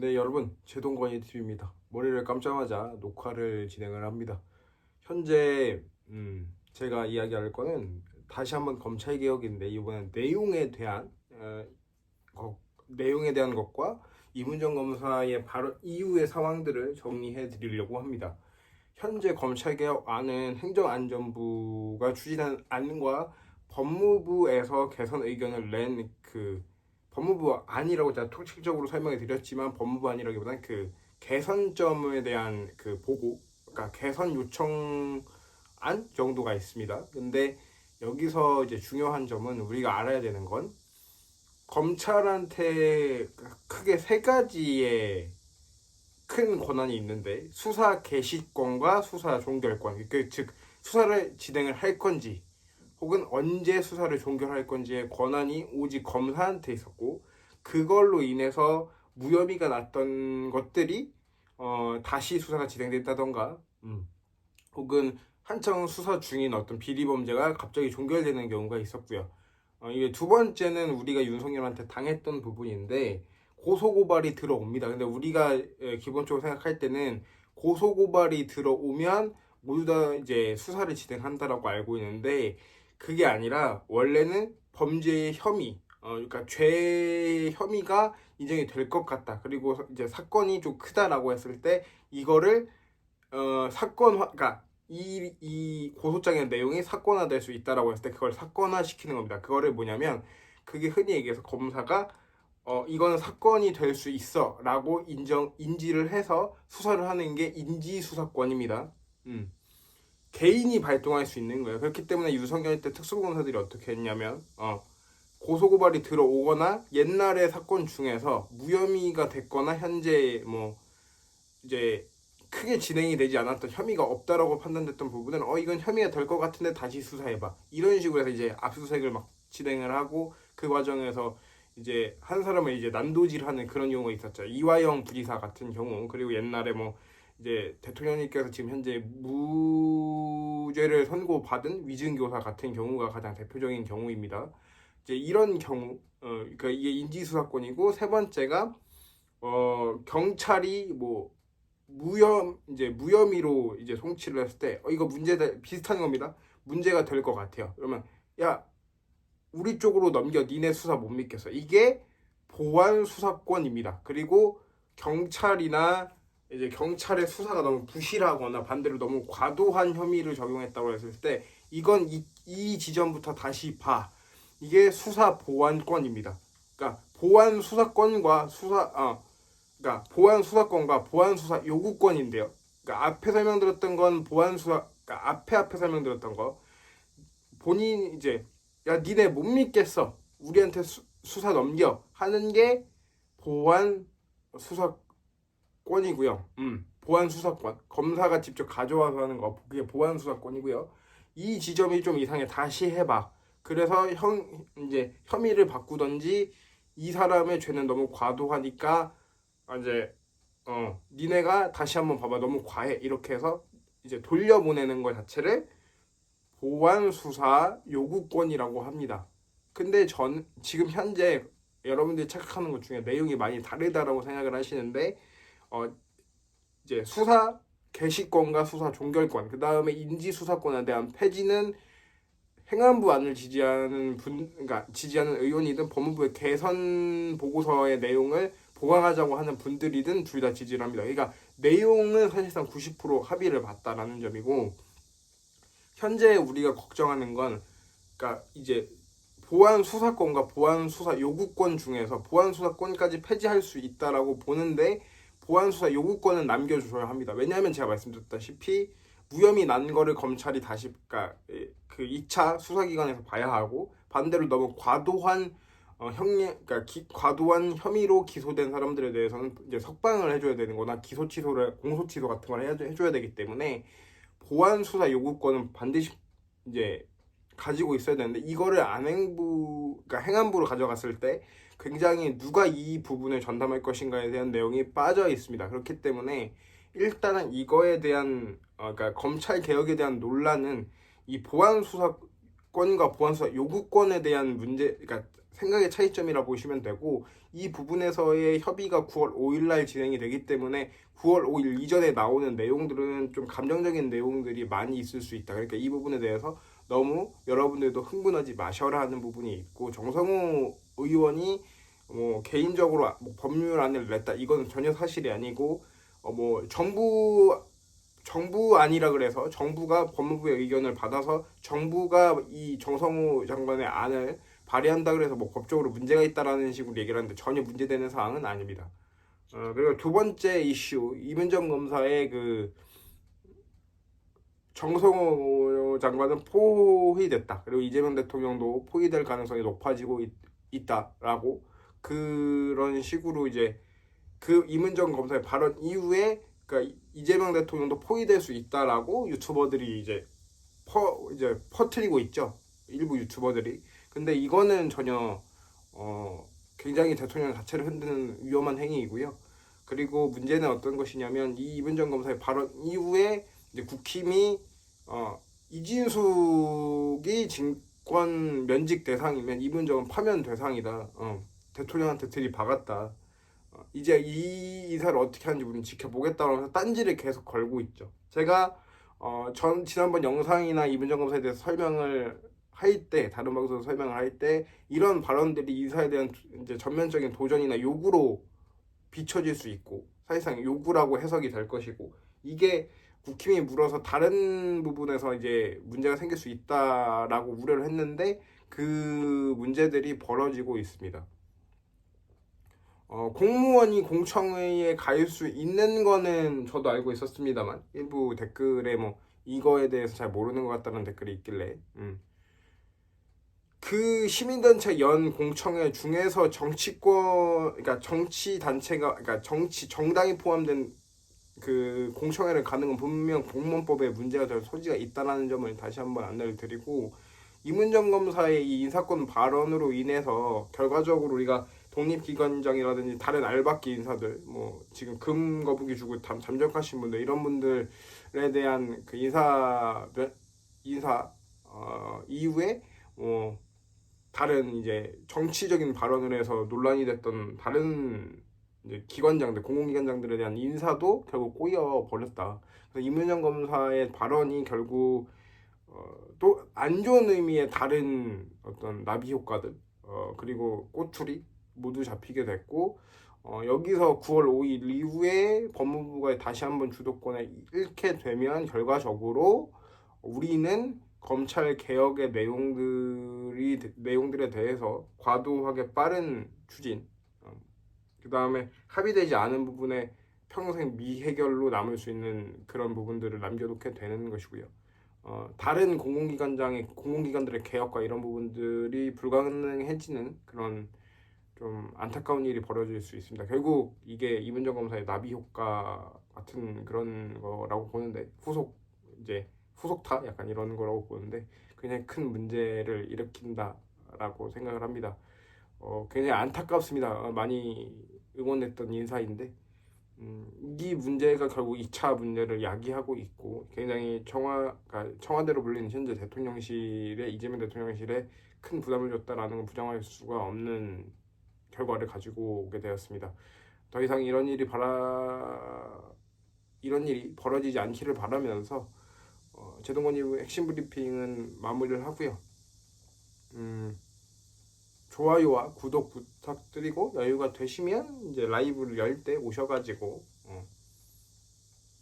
네 여러분 제동건이 TV입니다. 머리를 감자마자 녹화를 진행을 합니다. 현재 음, 제가 이야기할 거는 다시 한번 검찰 개혁인데 이번엔 내용에 대한 어, 거- 내용에 대한 것과 이문정 검사의 바로 이후의 상황들을 정리해 드리려고 합니다. 현재 검찰 개혁안은 행정안전부가 추진한 안과 법무부에서 개선 의견을 낸 그 법무부 안이라고 제가 통칭적으로 설명해 드렸지만 법무부 안이라기보다는 그 개선점에 대한 그 보고, 그러니까 개선 요청 안 정도가 있습니다. 근데 여기서 이제 중요한 점은 우리가 알아야 되는 건 검찰한테 크게 세 가지의 큰 권한이 있는데 수사 개시권과 수사 종결권, 그 즉 수사를 진행을 할 건지 혹은 언제 수사를 종결할 건지의 권한이 오직 검사한테 있었고 그걸로 인해서 무혐의가 났던 것들이 어, 다시 수사가 진행됐다던가 음, 혹은 한창 수사 중인 어떤 비리 범죄가 갑자기 종결되는 경우가 있었고요. 어, 이게 두 번째는 우리가 윤석열한테 당했던 부분인데 고소 고발이 들어옵니다. 근데 우리가 에, 기본적으로 생각할 때는 고소 고발이 들어오면 모두 다 이제 수사를 진행한다라고 알고 있는데 그게 아니라 원래는 범죄의 혐의, 어, 그러니까 죄 혐의가 인정이 될 것 같다. 그리고 이제 사건이 좀 크다라고 했을 때 이거를 어, 사건화, 그러니까 이, 이 고소장의 내용이 사건화될 수 있다라고 했을 때 그걸 사건화 시키는 겁니다. 그거를 뭐냐면 그게 흔히 얘기해서 검사가 어, 이거는 사건이 될 수 있어 라고 인정, 인지를 해서 수사를 하는 게 인지 수사권입니다. 음. 개인이 발동할 수 있는 거예요. 그렇기 때문에 유성열 때 특수검사들이 어떻게 했냐면, 어, 고소고발이 들어오거나 옛날의 사건 중에서 무혐의가 됐거나 현재 뭐, 이제 크게 진행이 되지 않았던 혐의가 없다라고 판단됐던 부분은 어 이건 혐의가 될 것 같은데 다시 수사해봐. 이런 식으로 해서 이제 압수수색을 막 진행을 하고 그 과정에서 이제 한 사람을 이제 난도질하는 그런 경우가 있었죠. 이화영 부지사 같은 경우. 그리고 옛날에 뭐 이제 대통령님께서 지금 현재 무죄를 선고받은 위증교사 같은 경우가 가장 대표적인 경우입니다 이제 이런 경우 어 그러니까 이게 인지수사권이고 세 번째가 어 경찰이 뭐 무혐 이제 무혐의로 이제 송치를 했을 때 어, 이거 문제 비슷한 겁니다. 문제가 될 것 같아요. 그러면 야 우리 쪽으로 넘겨 니네 수사 못 믿겠어. 이게 보안 수사권입니다. 그리고 경찰이나 이제 경찰의 수사가 너무 부실하거나 반대로 너무 과도한 혐의를 적용했다고 했을 때 이건 이, 이 지점부터 다시 봐. 이게 수사 보안권입니다. 그러니까 보안 수사권과 수사 아 그러니까 보안 수사권과 보안 수사 요구권인데요. 그러니까 앞에 설명드렸던 건 보안 수사 그러니까 앞에 앞에 설명드렸던 거 본인 이제 야 니네 못 믿겠어 우리한테 수, 수사 넘겨 하는 게 보안 수사 권이고요. 음 보안 수사권 검사가 직접 가져와서 하는 거 그게 보안 수사권이고요. 이 지점이 좀 이상해 다시 해봐. 그래서 형 이제 혐의를 바꾸던지 이 사람의 죄는 너무 과도하니까 이제 어 니네가 다시 한번 봐봐 너무 과해 이렇게 해서 이제 돌려보내는 것 자체를 보안 수사 요구권이라고 합니다. 근데 전 지금 현재 여러분들이 착각하는 것 중에 내용이 많이 다르다라고 생각을 하시는데 어 이제 수사 개시권과 수사 종결권 그 다음에 인지 수사권에 대한 폐지는 행안부 안을 지지하는 분 그러니까 지지하는 의원이든 법무부의 개선 보고서의 내용을 보강하자고 하는 분들이든 둘 다 지지를 합니다. 그러니까 내용은 사실상 90% 합의를 봤다라는 점이고 현재 우리가 걱정하는 건 그러니까 이제 보안 수사권과 보안 수사 요구권 중에서 보안 수사권까지 폐지할 수 있다라고 보는데 보안 수사 요구권은 남겨주셔야 합니다. 왜냐하면 제가 말씀드렸다시피 무혐의 난 거를 검찰이 다시 그러니까 그 2차 수사기관에서 봐야 하고 반대로 너무 과도한 어, 형량, 그러니까 기, 과도한 혐의로 기소된 사람들에 대해서는 이제 석방을 해줘야 되는 거나 기소 취소를 공소 취소 같은 걸 해야, 해줘야 되기 때문에 보안 수사 요구권은 반드시 이제 가지고 있어야 되는데 이거를 안행부, 그러니까 행안부로 가져갔을 때 굉장히 누가 이 부분을 전담할 것인가에 대한 내용이 빠져 있습니다. 그렇기 때문에 일단은 이거에 대한 어, 그러니까 검찰 개혁에 대한 논란은 이 보안 수사권과 보안 수사 요구권에 대한 문제, 그러니까 생각의 차이점이라 보시면 되고 이 부분에서의 협의가 9월 5일 날 진행이 되기 때문에 9월 5일 이전에 나오는 내용들은 좀 감정적인 내용들이 많이 있을 수 있다. 그러니까 이 부분에 대해서 너무 여러분들도 흥분하지 마셔라 하는 부분이 있고 정성호 의원이 뭐 개인적으로 뭐 법률안을 냈다 이건 전혀 사실이 아니고 어 뭐 정부 정부 아니라 그래서 정부가 법무부의 의견을 받아서 정부가 이 정성호 장관의 안을 발의한다 그래서 뭐 법적으로 문제가 있다라는 식으로 얘기를 하는데 전혀 문제되는 사항은 아닙니다. 어, 그리고 두 번째 이슈 이문정 검사의 그 정성호 장관은 포위됐다. 그리고 이재명 대통령도 포위될 가능성이 높아지고 있, 있다라고 그런 식으로 이제 그 이문정 검사의 발언 이후에 그러니까 이재명 대통령도 포위될 수 있다라고 유튜버들이 이제 퍼 이제 퍼트리고 있죠. 일부 유튜버들이. 근데 이거는 전혀 어 굉장히 대통령 자체를 흔드는 위험한 행위이고요. 그리고 문제는 어떤 것이냐면 이 이문정 검사의 발언 이후에 이제 국힘이 어 이진숙이 진권 면직 대상이면 이문정은 파면 대상이다. 어, 대통령한테 들이박았다. 어, 이제 이 이사를 어떻게 하는지 우리는 지켜보겠다고 해서 딴지를 계속 걸고 있죠. 제가 어, 전 지난번 영상이나 이문정 검사에 대해서 설명을 할 때 다른 방송에서 설명을 할 때 이런 발언들이 이사에 대한 이제 전면적인 도전이나 요구로 비춰질 수 있고 사실상 요구라고 해석이 될 것이고 이게 국힘이 물어서 다른 부분에서 이제 문제가 생길 수 있다라고 우려를 했는데 그 문제들이 벌어지고 있습니다. 어, 공무원이 공청회에 갈수 있는 거는 저도 알고 있었습니다만 일부 댓글에 뭐 이거에 대해서 잘 모르는 것 같다는 댓글이 있길래 음. 그 시민단체 연 공청회 중에서 정치권 그러니까 정치 단체가 그러니까 정치 정당이 포함된 그 공청회를 가는 건 분명 공무원법에 문제가 될 소지가 있다라는 점을 다시 한번 안내를 드리고 이문정 검사의 이 인사권 발언으로 인해서 결과적으로 우리가 독립기관장이라든지 다른 알박기 인사들 뭐 지금 금 거북이 주고 잠, 잠적하신 분들 이런 분들에 대한 그 인사 인사 어, 이후에 뭐 다른 이제 정치적인 발언을 해서 논란이 됐던 다른 이제 기관장들 공공기관장들에 대한 인사도 결국 꼬여 버렸다. 그래서 이문영 검사의 발언이 결국 어, 또 안 좋은 의미의 다른 어떤 나비 효과들 어, 그리고 꼬투리 모두 잡히게 됐고 어, 여기서 9월 5일 이후에 법무부가 다시 한번 주도권을 잃게 되면 결과적으로 우리는 검찰 개혁의 내용들이 내용들에 대해서 과도하게 빠른 추진 그 다음에 합의되지 않은 부분에 평생 미해결로 남을 수 있는 그런 부분들을 남겨놓게 되는 것이고요. 어, 다른 공공기관장의 공공기관들의 개혁과 이런 부분들이 불가능해지는 그런 좀 안타까운 일이 벌어질 수 있습니다. 결국 이게 이문정 검사의 나비 효과 같은 그런 거라고 보는데 후속 이제 후속타 약간 이런 거라고 보는데 굉장히 큰 문제를 일으킨다라고 생각을 합니다. 어, 굉장히 안타깝습니다. 어, 많이 응원했던 인사인데 음, 이 문제가 결국 2차 문제를 야기하고 있고 굉장히 청와 그러니까 청와대로 불리는 현재 대통령실에 이재명 대통령실에 큰 부담을 줬다라는 건 부정할 수가 없는 결과를 가지고 오게 되었습니다. 더 이상 이런 일이 바라 이런 일이 벌어지지 않기를 바라면서 어, 제동건 이후 핵심 브리핑은 마무리를 하고요. 음, 좋아요와 구독 부탁드리고 여유가 되시면 이제 라이브를 열 때 오셔가지고 어,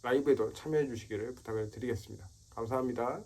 라이브에도 참여해 주시기를 부탁을 드리겠습니다. 감사합니다.